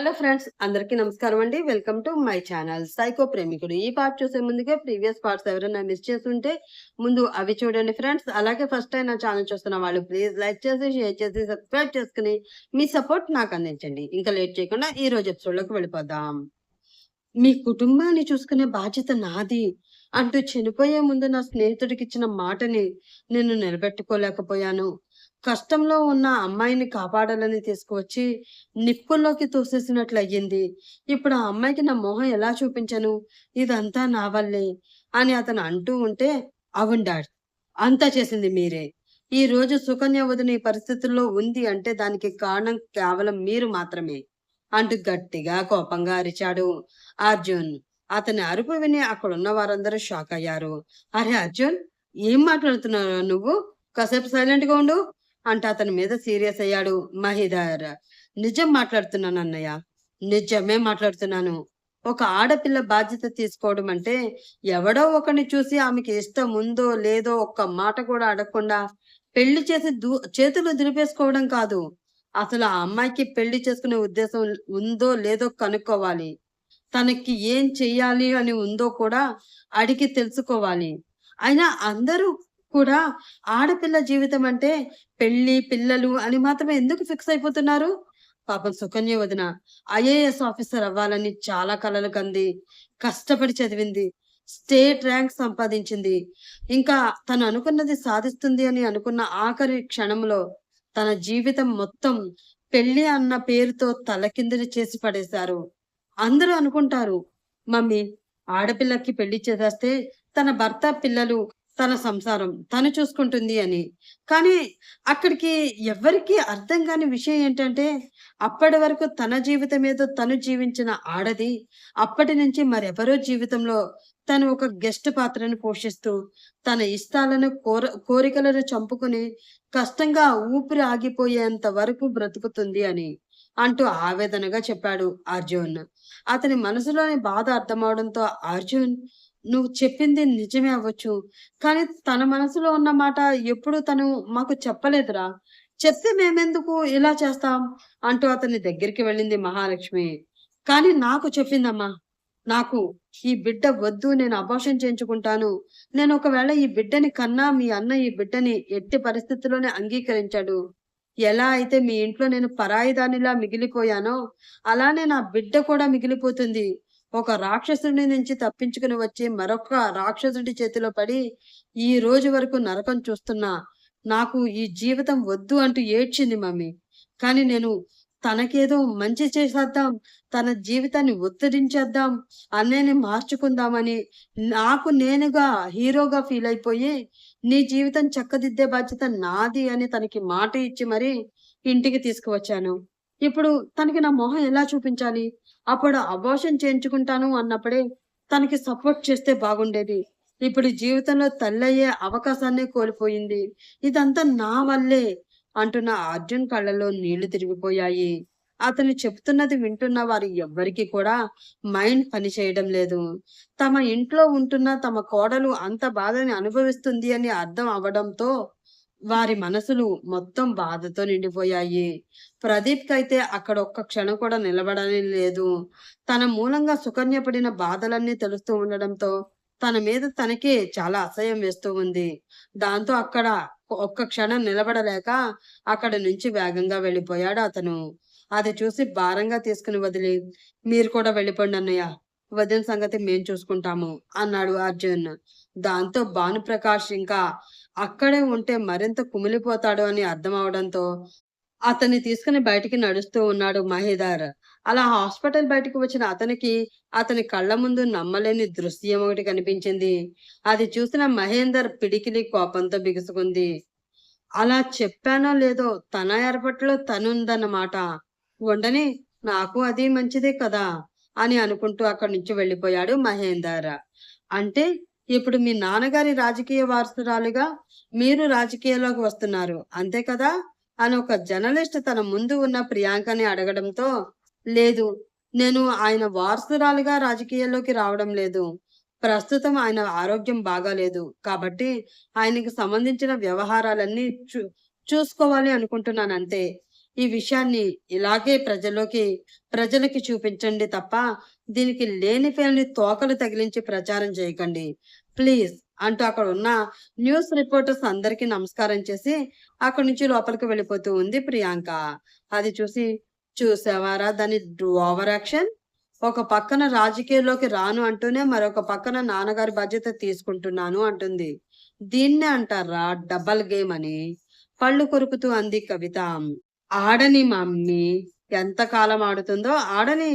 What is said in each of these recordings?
Hello friends అందరికీ నమస్కారం అండి. Welcome to my channel psycho ప్రేమికుడు. ఈ పార్ట్ చూసే ముందుగా ప్రీవియస్ పార్ట్స్ ఎవరైనా మిస్ చేస్తుంటే ముందు అవి చూడండి ఫ్రెండ్స్. అలాగే ఫస్ట్ టైం నా ఛానల్ చూస్తున్న వాళ్ళు ప్లీజ్ లైక్ చేసి షేర్ చేసి సబ్స్క్రైబ్ చేసుకుని మీ సపోర్ట్ నాకు అందించండి. ఇంకా లేట్ చేయకుండా ఈ రోజు ఎపిసోడ్లోకి వెళ్ళిపోదాం. మీ కుటుంబాన్ని చూసుకునే బాధ్యత నాది అంటూ చనిపోయే ముందు నా స్నేహితుడికి ఇచ్చిన మాటని నేను నిలబెట్టుకోలేకపోయాను. కష్టంలో ఉన్న అమ్మాయిని కాపాడాలని తీసుకువచ్చి నిప్పుల్లోకి తోసేసినట్లు అయ్యింది. ఇప్పుడు ఆ అమ్మాయికి నా మొహం ఎలా చూపించను? ఇదంతా నా వల్లే అని అతను అంటూ ఉంటే అవును డాడ్ అంతా చేసింది మీరే. ఈ రోజు సుకన్య వదిన ఈ పరిస్థితుల్లో ఉంది అంటే దానికి కారణం కేవలం మీరు మాత్రమే అంటూ గట్టిగా కోపంగా అరిచాడు అర్జున్. అతని అరుపు విని అక్కడున్న వారందరూ షాక్ అయ్యారు. అరే అర్జున్ ఏం మాట్లాడుతున్నావు నువ్వు? కాసేపు సైలెంట్గా ఉండు. అంటే అతని మీద సీరియస్ అయ్యాడు మహిదర్. నిజం మాట్లాడుతున్నాను అన్నయ్య. నిజమే మాట్లాడుతున్నాను. ఒక ఆడపిల్ల బాధ్యత తీసుకోవడం అంటే ఎవడో ఒకరిని చూసి ఆమెకి ఇష్టం ఉందో లేదో ఒక్క మాట కూడా అడగకుండా పెళ్ళి చేసి దూ చేతులు దులిపేసుకోవడం కాదు. అసలు ఆ అమ్మాయికి పెళ్ళి చేసుకునే ఉద్దేశం ఉందో లేదో కనుక్కోవాలి. తనకి ఏం చెయ్యాలి అని ఉందో కూడా అడిగి తెలుసుకోవాలి. అయినా అందరూ కూడా ఆడపిల్ల జీవితం అంటే పెళ్ళి పిల్లలు అని మాత్రమే ఎందుకు ఫిక్స్ అయిపోతున్నారు? పాపం సుకన్య వదిన ఐఏఎస్ ఆఫీసర్ అవ్వాలని చాలా కలలు కంది కష్టపడి చదివింది స్టేట్ ర్యాంక్ సంపాదించింది. ఇంకా తను అనుకున్నది సాధిస్తుంది అని అనుకున్న ఆఖరి క్షణంలో తన జీవితం మొత్తం పెళ్ళి అన్న పేరుతో తలకిందులు చేసి పడేశారు. అందరూ అనుకుంటారు మమ్మీ ఆడపిల్లకి పెళ్ళి చేసేస్తే తన భర్త పిల్లలు తన సంసారం తను చూసుకుంటుంది అని. కానీ అక్కడికి ఎవరికి అర్థం కాని విషయం ఏంటంటే అప్పటి వరకు తన జీవితం ఏదో తను జీవించిన ఆడది అప్పటి నుంచి మరెవరో జీవితంలో తను ఒక గెస్ట్ పాత్రను పోషిస్తూ తన ఇష్టాలను కోర కోరికలను చంపుకుని కష్టంగా ఊపిరి ఆగిపోయేంత వరకు బ్రతుకుతుంది అని అంటూ ఆవేదనగా చెప్పాడు అర్జున్. అతని మనసులోని బాధ అర్థమవడంతో అర్జున్ నువ్వు చెప్పింది నిజమే అవ్వచ్చు. కానీ తన మనసులో ఉన్న మాట ఎప్పుడు తను మాకు చెప్పలేదురా. చెప్తే మేమెందుకు ఇలా చేస్తాం? అంటూ అతని దగ్గరికి వెళ్ళింది మహాలక్ష్మి. కానీ నాకు చెప్పిందమ్మా నాకు ఈ బిడ్డ వద్దు నేను అబార్షన్ చేయించుకుంటాను. నేను ఒకవేళ ఈ బిడ్డని కన్నా మీ అన్న ఈ బిడ్డని ఎట్టి పరిస్థితుల్లోనే అంగీకరించాడు. ఎలా అయితే మీ ఇంట్లో నేను పరాయిదానిలా మిగిలిపోయానో అలానే నా బిడ్డ కూడా మిగిలిపోతుంది. ఒక రాక్షసుడి నుంచి తప్పించుకుని వచ్చి మరొక రాక్షసుడి చేతిలో పడి ఈ రోజు వరకు నరకం చూస్తున్నా నాకు ఈ జీవితం వద్దు అంటూ ఏడ్చింది మమ్మీ. కానీ నేను తనకేదో మంచి చేసేద్దాం తన జీవితాన్ని ఒత్తిడించేద్దాం అన్నయ్యని మార్చుకుందామని నాకు నేనుగా హీరోగా ఫీల్ అయిపోయి నీ జీవితం చక్కదిద్దే బాధ్యత నాది అని తనకి మాట ఇచ్చి మరి ఇంటికి తీసుకువచ్చాను. ఇప్పుడు తనకి నా మొహం ఎలా చూపించాలి? అప్పుడు అబోషన్ చేయించుకుంటాను అన్నప్పుడే తనకి సపోర్ట్ చేస్తే బాగుండేది. ఇప్పుడు జీవితంలో తల్లయ్యే అవకాశాన్ని కోల్పోయింది. ఇదంతా నా వల్లే అంటున్న అర్జున్ కళ్ళలో నీళ్ళు తిరిగిపోయాయి. అతను చెప్తున్నది వింటున్న వారు ఎవ్వరికీ కూడా మైండ్ పని చేయడం లేదు. తమ ఇంట్లో ఉంటున్న తమ కోడలు అంత బాధని అనుభవిస్తుంది అని అర్థం అవడంతో వారి మనసులు మొత్తం బాధతో నిండిపోయాయి. ప్రదీప్కి అయితే అక్కడ ఒక్క క్షణం కూడా నిలబడని లేదు. తన మూలంగా సుకన్య పడిన బాధలన్నీ తెలుస్తూ ఉండడంతో తన మీద తనకే చాలా అసహ్యం వేస్తూ ఉంది. దాంతో అక్కడ ఒక్క క్షణం నిలబడలేక అక్కడ నుంచి వేగంగా వెళ్ళిపోయాడు అతను. అది చూసి భారంగా తీసుకుని వదిలి మీరు కూడా వెళ్ళిపోండి అన్నయ్య. వదిన సంగతి మేం చూసుకుంటాము అన్నాడు అర్జున్. దాంతో భానుప్రకాష్ ఇంకా అక్కడే ఉంటే మరింత కుమిలిపోతాడు అని అర్థం అవడంతో అతన్ని తీసుకుని బయటికి నడుస్తూ ఉన్నాడు మహేదార్. అలా హాస్పిటల్ బయటకు వచ్చిన అతనికి అతని కళ్ళ ముందు నమ్మలేని దృశ్యం ఒకటి కనిపించింది. అది చూసిన మహేందర్ పిడికిలి కోపంతో బిగుసుకుంది. అలా చెప్పానో లేదో తన ఏర్పాట్లో తనుందన్నమాట. ఉండని నాకు అది మంచిదే కదా అని అనుకుంటూ అక్కడి నుంచి వెళ్ళిపోయాడు మహేందర్. అంటే ఇప్పుడు మీ నాన్నగారి రాజకీయ వారసురాలుగా మీరు రాజకీయాల్లోకి వస్తున్నారు. అంతే కదా? అని ఒక జర్నలిస్ట్ తన ముందు ఉన్న ప్రియాంకని అడగడంతో లేదు నేను ఆయన వారసురాలుగా రాజకీయాల్లోకి రావడం లేదు. ప్రస్తుతం ఆయన ఆరోగ్యం బాగాలేదు. కాబట్టి ఆయనకి సంబంధించిన వ్యవహారాలన్నీ చూ చూసుకోవాలి అనుకుంటున్నాను అంతే. ఈ విషయాన్ని ఇలాగే ప్రజల్లోకి ప్రజలకి చూపించండి తప్ప దీనికి లేని లేనిపోని తోకలు తగిలించి ప్రచారం చేయకండి. ప్లీజ్ అంటూ అక్కడ ఉన్న న్యూస్ రిపోర్టర్స్ అందరికీ నమస్కారం చేసి అక్కడి నుంచి లోపలికి వెళ్ళిపోతూ ఉంది ప్రియాంక. అది చూసి చూసావారా? దాని ఓవర్ యాక్షన్. ఒక పక్కన రాజకీయాల్లోకి రాను అంటూనే మరొక పక్కన నాన్నగారి బాధ్యత తీసుకుంటున్నాను అంటుంది. దీన్నే అంటారా డబల్ గేమ్ అని? పళ్ళు కొరుకుతూ అంది కవిత. ఆడని మమ్మీ ఎంత కాలం ఆడుతుందో ఆడని.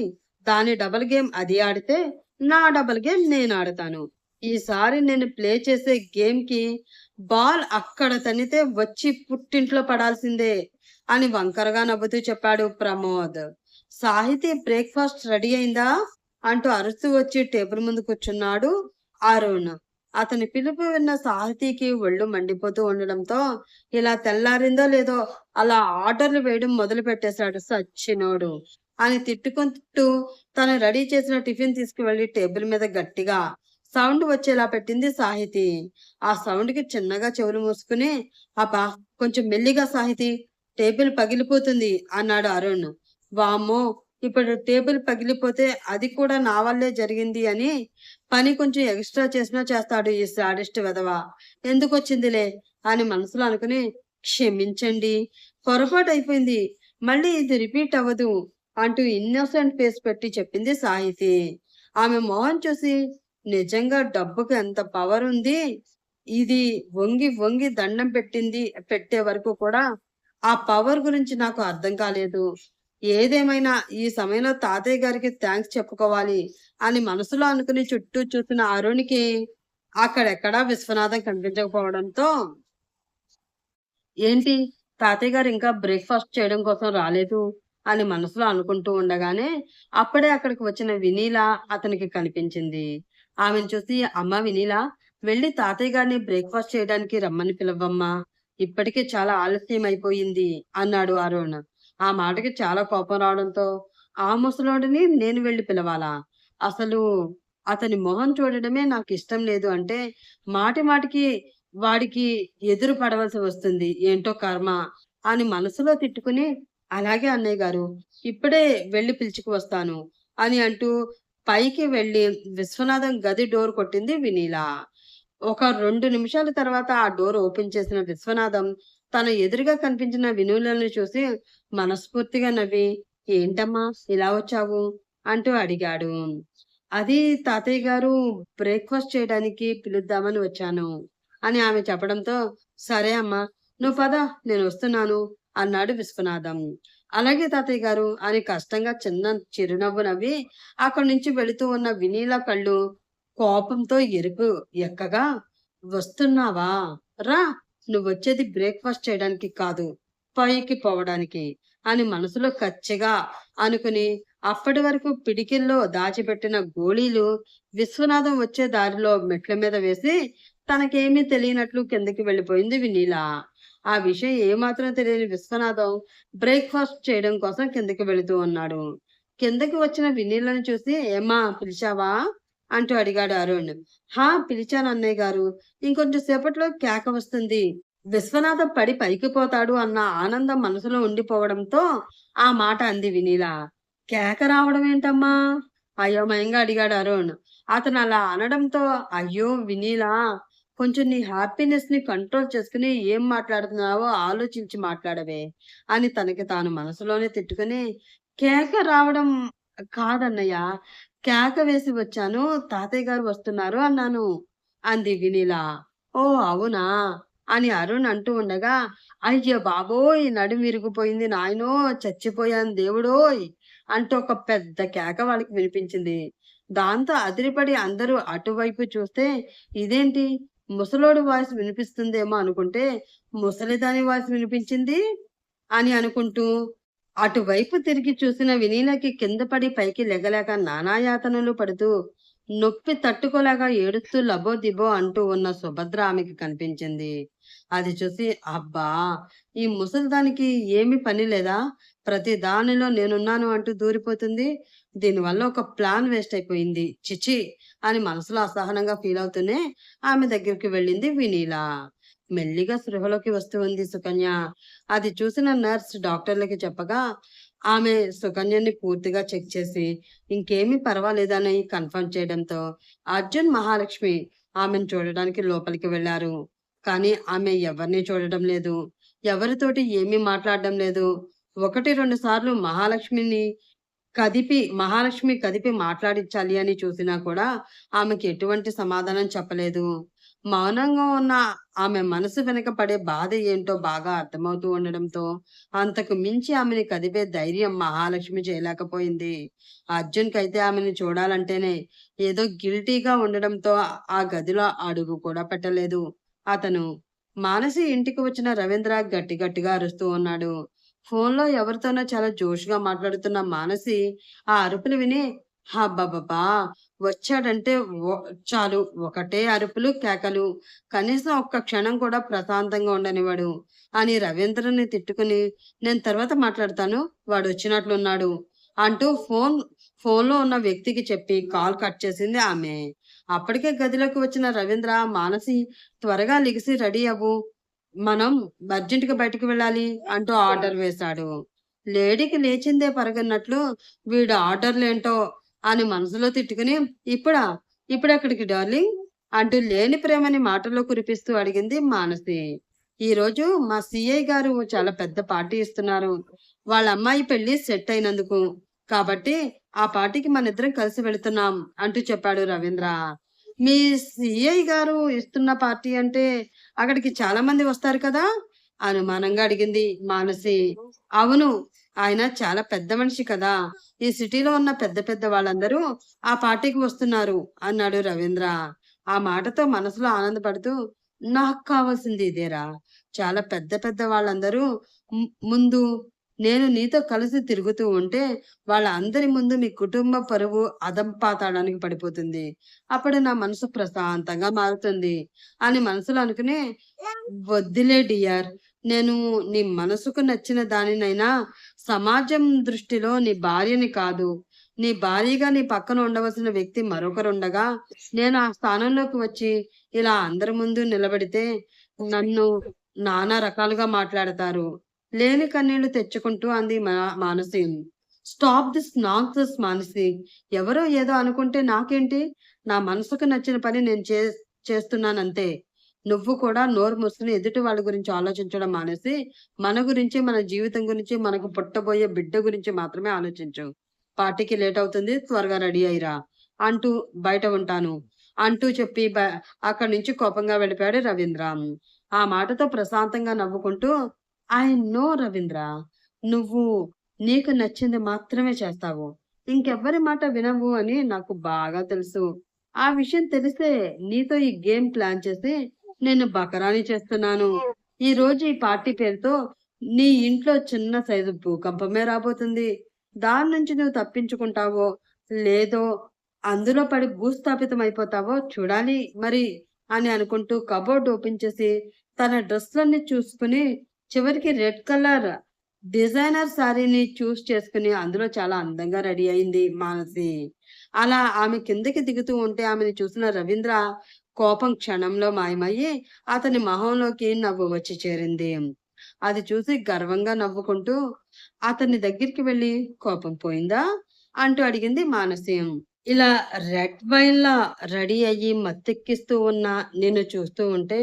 దాని డబల్ గేమ్ అది ఆడితే నా డబల్ గేమ్ నేను ఆడతాను. ఈసారి నేను ప్లే చేసే గేమ్కి బాల్ అక్కడ తనితే వచ్చి పుట్టింట్లో పడాల్సిందే అని వంకరగా నవ్వుతూ చెప్పాడు ప్రమోద్. సాహితీ బ్రేక్ఫాస్ట్ రెడీ అయిందా? అంటూ అరుస్తూ వచ్చి టేబుల్ ముందు కూర్చున్నాడు అరుణ్. అతని పిలుపు విన్న సాహితీకి ఒళ్ళు మండిపోతూ ఉండడంతో ఇలా తెల్లారిందో లేదో అలా ఆర్డర్లు వేయడం మొదలు పెట్టేశాడు సచ్చినోడు అని తిట్టుకుంటూ తను రెడీ చేసిన టిఫిన్ తీసుకువెళ్ళి టేబుల్ మీద గట్టిగా సౌండ్ వచ్చేలా పెట్టింది సాహితి. ఆ సౌండ్కి చిన్నగా చెవులు మూసుకుని అబ్బా కొంచెం మెల్లిగా సాహితి టేబుల్ పగిలిపోతుంది అన్నాడు అరుణ్. వామ్మో ఇప్పుడు టేబుల్ పగిలిపోతే అది కూడా నా వల్లే జరిగింది అని పని కొంచెం ఎక్స్ట్రా చేసినా చేస్తాడు ఈ సాడిస్ట్ వెధవ. ఎందుకు వచ్చిందిలే అని మనసులో అనుకుని క్షమించండి పొరపాటు అయిపోయింది మళ్ళీ ఇది రిపీట్ అవ్వదు అంటూ ఇన్నోసెంట్ ఫేస్ పెట్టి చెప్పింది సాహితి. ఆమె మొహం చూసి నిజంగా డబ్బుకు ఎంత పవర్ ఉంది? ఇది వంగి వంగి దండం పెట్టింది పెట్టే వరకు కూడా ఆ పవర్ గురించి నాకు అర్థం కాలేదు. ఏదేమైనా ఈ సమయంలో తాతయ్య గారికి థ్యాంక్స్ చెప్పుకోవాలి అని మనసులో అనుకుని చుట్టూ చూసిన అరుణ్కి అక్కడెక్కడా విశ్వనాథం కనిపించకపోవడంతో ఏంటి తాతయ్య గారు ఇంకా బ్రేక్ఫాస్ట్ చేయడం కోసం రాలేదు అని మనసులో అనుకుంటూ ఉండగానే అప్పుడే అక్కడికి వచ్చిన వినీల అతనికి కనిపించింది. ఆమెను చూసి అమ్మ వినీలా వెళ్ళి తాతయ్య గారిని బ్రేక్ఫాస్ట్ చేయడానికి రమ్మని పిలవమ్మా. ఇప్పటికే చాలా ఆలస్యం అయిపోయింది అన్నాడు అరుణ్. ఆ మాటకి చాలా కోపం రావడంతో ఆ ముసలోడిని నేను వెళ్ళి పిలవాలా? అసలు అతని మొహం చూడడమే నాకు ఇష్టం లేదు అంటే మాటి మాటికి వాడికి ఎదురు పడవలసి వస్తుంది. ఏంటో కర్మ అని మనసులో తిట్టుకుని అలాగే అన్నయ్య గారు ఇప్పుడే వెళ్ళి పిలుచుకు వస్తాను అని అంటూ పైకి వెళ్ళి విశ్వనాథం గది డోర్ కొట్టింది వినీల. ఒక రెండు నిమిషాల తర్వాత ఆ డోర్ ఓపెన్ చేసిన విశ్వనాథం తన ఎదురుగా కనిపించిన వినూలను చూసి మనస్ఫూర్తిగా నవ్వి ఏంటమ్మా ఇలా వచ్చావు? అంటూ అడిగాడు. అది తాతయ్య గారు బ్రేక్ఫాస్ట్ చేయడానికి పిలుద్దామని వచ్చాను అని ఆమె చెప్పడంతో సరే అమ్మా నువ్వు పద నేను వస్తున్నాను అన్నాడు విశ్వనాథం. అలాగే తాతయ్య గారు అని కష్టంగా చిన్న చిరునవ్వు నవ్వి అక్కడి నుంచి వెళుతూ ఉన్న వినీల కళ్ళు కోపంతో ఎరుపు. ఎక్కగా? వస్తున్నావా? రా నువ్వు వచ్చేది బ్రేక్ఫాస్ట్ చేయడానికి కాదు పైకి పోవడానికి అని మనసులో కచ్చిగా అనుకుని అప్పటి వరకు పిడికిల్లో దాచిపెట్టిన గోళీలు విశ్వనాథం వచ్చే దారిలో మెట్ల మీద వేసి తనకేమీ తెలియనట్లు కిందకి వెళ్ళిపోయింది వినీలా. ఆ విషయం ఏమాత్రం తెలియని విశ్వనాథం బ్రేక్ఫాస్ట్ చేయడం కోసం కిందకి వెళుతూ ఉన్నాడు. కిందకి వచ్చిన వినీలను చూసి ఏమా పిలిచావా? అంటూ అడిగాడు అరుణ్. హా పిలిచాను అన్నయ్య గారు. ఇంకొంచెం సేపట్లో కేక వస్తుంది. విశ్వనాథం పడి పైకి పోతాడు అన్న ఆనందం మనసులో ఉండిపోవడంతో ఆ మాట అంది వినీల. కేక రావడం ఏంటమ్మా? అయోమయంగా అడిగాడు అరుణ్. అతను అలా అనడంతో అయ్యో వినీలా కొంచెం నీ హ్యాపీనెస్ని కంట్రోల్ చేసుకుని ఏం మాట్లాడుతున్నావో ఆలోచించి మాట్లాడవే అని తనకి తాను మనసులోనే తిట్టుకుని కేక రావడం కాదన్నయ్య. కేక వేసి వచ్చాను తాతయ్య గారు వస్తున్నారు అన్నాను. అంది వినీల. ఓ అవునా? అని అరుణ్ అంటూ ఉండగా అయ్యో బాబోయ్ నడు విరిగిపోయింది నాయనో చచ్చిపోయాను దేవుడోయ్ అంటూ ఒక పెద్ద కేక వాళ్ళకి వినిపించింది. దాంతో అదిరిపడి అందరూ అటువైపు చూస్తే ఇదేంటి? ముసలోడి వాయిస్ వినిపిస్తుందేమో అనుకుంటే ముసలిదాని వాయిస్ వినిపించింది అని అనుకుంటూ అటువైపు తిరిగి చూసిన వినీలకి కింద పడి పైకి లెగలేక నానాయాతనలు పడుతూ నొప్పి తట్టుకోలేక ఏడుస్తూ లబో దిబో అంటూ ఉన్న సుభద్ర ఆమెకి కనిపించింది. అది చూసి అబ్బా ఈ ముసలిదానికి ఏమి పని లేదా? ప్రతి దానిలో నేనున్నాను అంటూ దూరిపోతుంది. దీనివల్ల ఒక ప్లాన్ వేస్ట్ అయిపోయింది. చిచి అని మనసులో అసహనంగా ఫీల్ అవుతూనే ఆమె దగ్గరికి వెళ్ళింది వినీలా. మెల్లిగా సృహలోకి వస్తూ ఉంది సుకన్య. అది చూసిన నర్స్ డాక్టర్లకి చెప్పగా ఆమె సుకన్యని పూర్తిగా చెక్ చేసి ఇంకేమీ పర్వాలేదని కన్ఫర్మ్ చేయడంతో అర్జున్ మహాలక్ష్మి ఆమెను చూడడానికి లోపలికి వెళ్ళారు. కానీ ఆమె ఎవరిని చూడడం లేదు. ఎవరితోటి ఏమీ మాట్లాడడం లేదు. ఒకటి రెండు సార్లు మహాలక్ష్మిని కదిపి మహాలక్ష్మి కదిపి మాట్లాడించాలి అని చూసినా కూడా ఆమెకి ఎటువంటి సమాధానం చెప్పలేదు. మౌనంగా ఉన్న ఆమె మనసు వెనక పడే బాధ ఏంటో బాగా అర్థమవుతూ ఉండడంతో అంతకు మించి ఆమెని కదిపే ధైర్యం మహాలక్ష్మి చేయలేకపోయింది. అర్జున్కి అయితే ఆమెను చూడాలంటేనే ఏదో గిల్టీగా ఉండడంతో ఆ గదిలో అడుగు కూడా పెట్టలేదు. అతను మానసి ఇంటికి వచ్చిన రవీంద్ర గట్టి గట్టిగా అరుస్తూ ఉన్నాడు. ఫోన్లో ఎవరితోనో చాలా జోష్గా మాట్లాడుతున్న మానసి ఆ అరుపులు విని హబ్బబ్బా వచ్చాడంటే చాలు. ఒకటే అరుపులు కేకలు. కనీసం ఒక్క క్షణం కూడా ప్రశాంతంగా ఉండనివాడు అని రవీంద్రని తిట్టుకుని నేను తర్వాత మాట్లాడతాను. వాడు వచ్చినట్లున్నాడు అంటూ ఫోన్ ఫోన్లో ఉన్న వ్యక్తికి చెప్పి కాల్ కట్ చేసింది ఆమె. అప్పటికే గదిలోకి వచ్చిన రవీంద్ర మానసి త్వరగా లిగిసి రెడీ అవ్వు. మనం అర్జెంటుగా బయటికి వెళ్ళాలి అంటూ ఆర్డర్ వేశాడు. లేడీకి లేచిందే పరగన్నట్లు వీడు ఆర్డర్లేంటో అని మనసులో తిట్టుకుని ఇప్పుడా? ఇప్పుడెక్కడికి డార్లింగ్? అంటూ లేని ప్రేమని మాటల్లో కురిపిస్తూ అడిగింది మానసి. ఈ రోజు మా సిఐ గారు చాలా పెద్ద పార్టీ ఇస్తున్నారు. వాళ్ళ అమ్మాయి పెళ్ళి సెట్ అయినందుకు. కాబట్టి ఆ పార్టీకి మన ఇద్దరం కలిసి వెళుతున్నాం అంటూ చెప్పాడు రవీంద్ర. మీ సిఐ గారు ఇస్తున్న పార్టీ అంటే అక్కడికి చాలా మంది వస్తారు కదా? అనుమానంగా అడిగింది మానసి. అవును ఆయన చాలా పెద్ద మనిషి కదా. ఈ సిటీలో ఉన్న పెద్ద పెద్ద వాళ్ళందరూ ఆ పార్టీకి వస్తున్నారు అన్నాడు రవీంద్ర. ఆ మాటతో మనసులో ఆనందపడుతూ నాకు కావాల్సింది ఇదేరా. చాలా పెద్ద పెద్ద వాళ్ళందరూ ముందు నేను నీతో కలిసి తిరుగుతూ ఉంటే వాళ్ళ అందరి ముందు మీ కుటుంబ పరువు అదంపాతాడానికి పడిపోతుంది. అప్పుడు నా మనసు ప్రశాంతంగా మారుతుంది అని మనసులో అనుకునే వద్దులే డియర్ నేను నీ మనసుకు నచ్చిన దానినైనా సమాజం దృష్టిలో నీ భార్యని కాదు. నీ భార్యగా నీ పక్కన ఉండవలసిన వ్యక్తి మరొకరుండగా నేను ఆ స్థానంలోకి వచ్చి ఇలా అందరి ముందు నిలబడితే నన్ను నానా రకాలుగా మాట్లాడతారు. లేని కన్నీళ్ళు తెచ్చుకుంటూ అంది మా- Manasi. Stop this not this Manasi. ఎవరో ఏదో అనుకుంటే నాకేంటి? నా మనసుకు నచ్చిన పని నేను చే చేస్తున్నానంతే. నువ్వు కూడా నోరు మూసుకుని ఎదుటి వాళ్ళ గురించి ఆలోచించడం మానేసి మన గురించి మన జీవితం గురించి మనకు పుట్టబోయే బిడ్డ గురించి మాత్రమే ఆలోచించు. పార్టీకి లేట్ అవుతుంది త్వరగా రెడీ అయ్యిరా అంటూ బయట ఉంటాను. అంటూ చెప్పి అక్కడి నుంచి కోపంగా వెళ్ళిపోయాడు రవీంద్ర. ఆ మాటతో ప్రశాంతంగా నవ్వుకుంటూ ఐ నో రవీంద్ర నువ్వు నీకు నచ్చింది మాత్రమే చేస్తావు. ఇంకెవ్వరి మాట వినవు అని నాకు బాగా తెలుసు. ఆ విషయం తెలిసే నీతో ఈ గేమ్ ప్లాన్ చేసి నేను బకరాని చేస్తున్నాను. ఈ రోజు ఈ పార్టీ పేరుతో నీ ఇంట్లో చిన్న సైజు భూకంపమే రాబోతుంది. దాని నుంచి నువ్వు తప్పించుకుంటావో లేదో అందులో పడి భూస్థాపితం అయిపోతావో చూడాలి మరి అని అనుకుంటూ కబోర్డ్ ఓపెన్ చేసి తన డ్రెస్లన్నీ చూసుకుని చివరికి రెడ్ కలర్ డిజైనర్ శారీని చూస్ చేసుకుని అందులో చాలా అందంగా రెడీ అయింది మానసి. అలా ఆమె కిందకి దిగుతూ ఉంటే ఆమెను చూసిన రవీంద్ర కోపం క్షణంలో మాయమయ్యి అతని మొహంలోకి నవ్వు వచ్చి చేరింది. అది చూసి గర్వంగా నవ్వుకుంటూ అతని దగ్గరికి వెళ్ళి కోపం పోయిందా? అంటూ అడిగింది మానసి. ఇలా రెడ్ వైన్ లా రెడీ అయ్యి మత్తెక్కిస్తూ ఉన్న నిన్ను చూస్తూ ఉంటే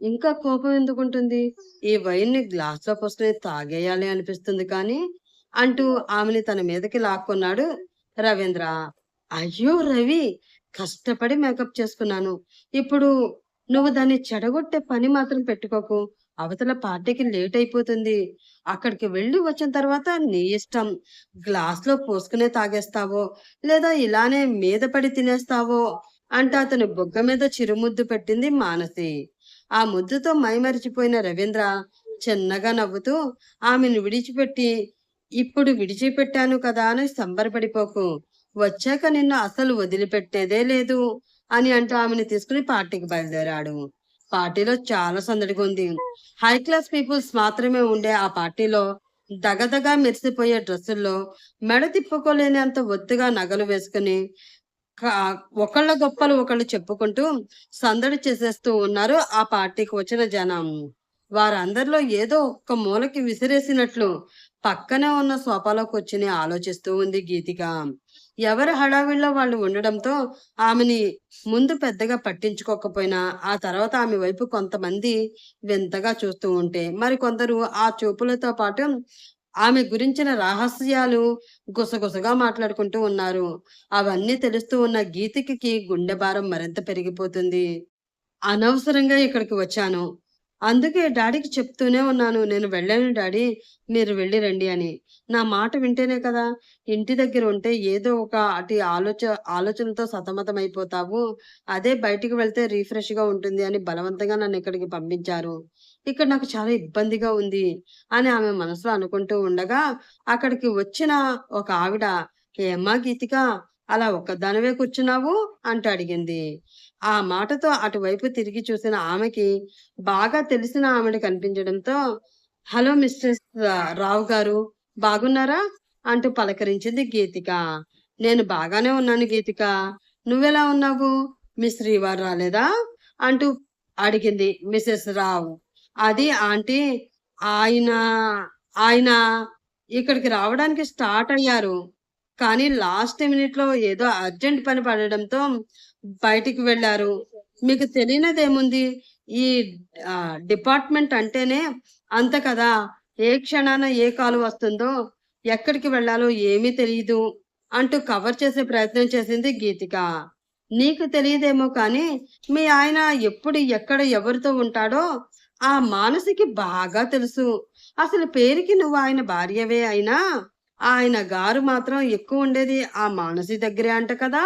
ఇంకా కోపం ఎందుకుంటుంది? ఈ వైన్ని గ్లాస్లో పోసుకుని తాగేయాలి అనిపిస్తుంది కానీ అంటూ ఆమెని తన మీదకి లాక్కున్నాడు రవీంద్ర. అయ్యో రవి కష్టపడి మేకప్ చేసుకున్నాను. ఇప్పుడు నువ్వు దాన్ని చెడగొట్టే పని మాత్రం పెట్టుకోకు. అవతల పార్టీకి లేట్ అయిపోతుంది. అక్కడికి వెళ్ళి వచ్చిన తర్వాత నీ ఇష్టం. గ్లాస్లో పోసుకునే తాగేస్తావో లేదా ఇలానే మీద పడి తినేస్తావో అంటూ అతని బొగ్గ మీద చిరుముద్దు పెట్టింది మానసి. ఆ ముద్దుతో మైమరిచిపోయిన రవీంద్ర చిన్నగా నవ్వుతూ ఆమెను విడిచిపెట్టి ఇప్పుడు విడిచిపెట్టాను కదా అని సంబరపడిపోకు. వచ్చాక నిన్ను అసలు వదిలిపెట్టేదే లేదు అని అంటూ ఆమెను తీసుకుని పార్టీకి బయలుదేరాడు. పార్టీలో చాలా సందడిగా ఉంది. హై క్లాస్ పీపుల్స్ మాత్రమే ఉండే ఆ పార్టీలో దగదగా మెరిసిపోయే డ్రెస్సుల్లో మెడ తిప్పుకోలేని అంత ఒత్తుగా నగలు వేసుకుని ఒకళ్ళ గొప్పలు ఒకళ్ళు చెప్పుకుంటూ సందడి చేసేస్తూ ఉన్నారు ఆ పార్టీకి వచ్చిన జనం. వారందరిలో ఏదో ఒక్క మూలకి విసిరేసినట్లు పక్కనే ఉన్న సోఫాలో కూర్చుని ఆలోచిస్తూ ఉంది గీతిక. ఎవరి హడావిడిలో వాళ్ళు ఉండడంతో ఆమెని ముందు పెద్దగా పట్టించుకోకపోయినా ఆ తర్వాత ఆమె వైపు కొంతమంది వింతగా చూస్తూ ఉంటే మరి కొందరు ఆ చూపులతో పాటు ఆమె గురించిన రహస్యాలు గుసగుసగా మాట్లాడుకుంటూ ఉన్నారు. అవన్నీ తెలుస్తూ ఉన్న గీతికి గుండె భారం మరింత పెరిగిపోతుంది. అనవసరంగా ఇక్కడికి వచ్చాను. అందుకే డాడీకి చెప్తూనే ఉన్నాను నేను వెళ్ళాను డాడీ మీరు వెళ్ళి రండి అని. నా మాట వింటేనే కదా ఇంటి దగ్గర ఉంటే ఏదో ఒక అటు ఆలోచ ఆలోచనతో సతమతం అయిపోతావు అదే బయటికి వెళ్తే రీఫ్రెష్గా ఉంటుంది అని బలవంతంగా నన్ను ఇక్కడికి పంపించారు. ఇక్కడ నాకు చాలా ఇబ్బందిగా ఉంది అని ఆమె మనసులో అనుకుంటూ ఉండగా అక్కడికి వచ్చిన ఒక ఆవిడ ఏమ్మా గీతిక అలా ఒక్కదానివే కూర్చున్నావు? అంటూ అడిగింది. ఆ మాటతో అటువైపు తిరిగి చూసిన ఆమెకి బాగా తెలిసిన ఆమెడు కనిపించడంతో హలో మిస్టర్ రావు గారు బాగున్నారా? అంటూ పలకరించింది గీతిక. నేను బాగానే ఉన్నాను గీతిక. నువ్వెలా ఉన్నావు? మిస్ శ్రీవారు రాలేదా? అంటూ అడిగింది మిస్సెస్ రావు. అది ఆంటీ ఆయన ఆయన ఇక్కడికి రావడానికి స్టార్ట్ అయ్యారు. కానీ లాస్ట్ మినిట్లో ఏదో అర్జెంట్ పని పడడంతో బయటికి వెళ్ళారు. మీకు తెలియనిదేముంది? ఈ డిపార్ట్మెంట్ అంటేనే అంత కదా? ఏ క్షణాన ఏ కాలు వస్తుందో? ఎక్కడికి వెళ్ళాలో ఏమీ తెలియదు అంటూ కవర్ చేసే ప్రయత్నం చేసింది గీతిక. నీకు తెలియదేమో కానీ మీ ఆయన ఎప్పుడు ఎక్కడ ఎవరితో ఉంటాడో ఆ మానసికి బాగా తెలుసు. అసలు పేరుకి నువ్వు ఆయన భార్యవే అయినా? ఆయన గారు మాత్రం ఎక్కువ ఉండేది ఆ మానసి దగ్గరే అంట కదా?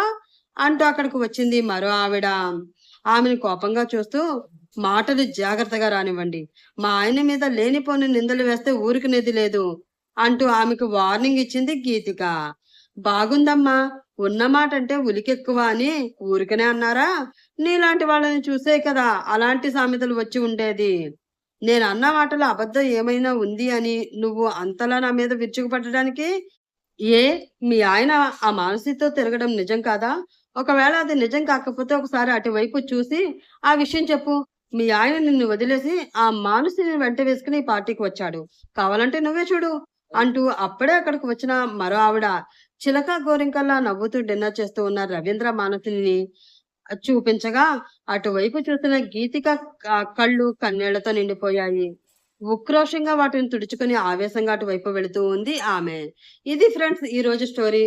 అంటూ అక్కడికి వచ్చింది మరో ఆవిడ. ఆమెను కోపంగా చూస్తూ మాటలు జాగ్రత్తగా రానివ్వండి. మా ఆయన మీద లేనిపోని నిందలు వేస్తే ఊరికినేది లేదు అంటూ ఆమెకు వార్నింగ్ ఇచ్చింది గీతిక. బాగుందమ్మా. ఉన్న మాట అంటే ఉలికెక్కువ అని ఊరికనే అన్నారా? నీలాంటి వాళ్ళని చూసే కదా అలాంటి సామెతలు వచ్చి ఉండేది. నేను అన్న మాటలో అబద్ధం ఏమైనా ఉంది అని నువ్వు అంతలా నా మీద విరుచుకుపట్టడానికి? ఏ? మీ ఆయన ఆ మానసితో తిరగడం నిజం కాదా? ఒకవేళ అది నిజం కాకపోతే ఒకసారి అటువైపు చూసి ఆ విషయం చెప్పు. మీ ఆయన నిన్ను వదిలేసి ఆ మానసిని వెంట వేసుకుని ఈ పార్టీకి వచ్చాడు. కావాలంటే నువ్వే చూడు అంటూ అప్పుడే అక్కడికి వచ్చిన మరో ఆవిడ చిలక గోరింకల్లా నవ్వుతూ డిన్నర్ చేస్తూ ఉన్న రవీంద్ర మానసిని చూపించగా అటువైపు చూసిన గీతిక కళ్ళు కన్నీళ్ళతో నిండిపోయాయి. ఉక్రోషంగా వాటిని తుడుచుకుని ఆవేశంగా అటువైపు వెళుతూ ఉంది ఆమె. ఇది ఫ్రెండ్స్ ఈ రోజు స్టోరీ.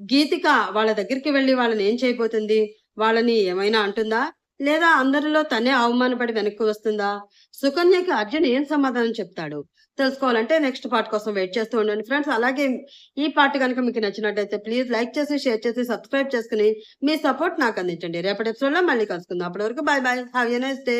గీతిక వాళ్ళ దగ్గరికి వెళ్ళి వాళ్ళని ఏం చేయబోతుంది? వాళ్ళని ఏమైనా అంటుందా? లేదా అందరిలో తనే అవమానపడి వెనక్కి వస్తుందా? సుకన్యకి అర్జున్ ఏం సమాధానం చెప్తాడు? తెలుసుకోవాలంటే నెక్స్ట్ పార్ట్ కోసం వెయిట్ చేస్తూ ఉండండి ఫ్రెండ్స్. అలాగే ఈ పార్ట్ కనుక మీకు నచ్చినట్టయితే ప్లీజ్ లైక్ చేసి షేర్ చేసి సబ్స్క్రైబ్ చేసుకుని మీ సపోర్ట్ నాకు అందించండి. రేపటి ఎపిసోడ్లో మళ్ళీ కలుసుకుందాం. అప్పటి వరకు bye bye have a nice day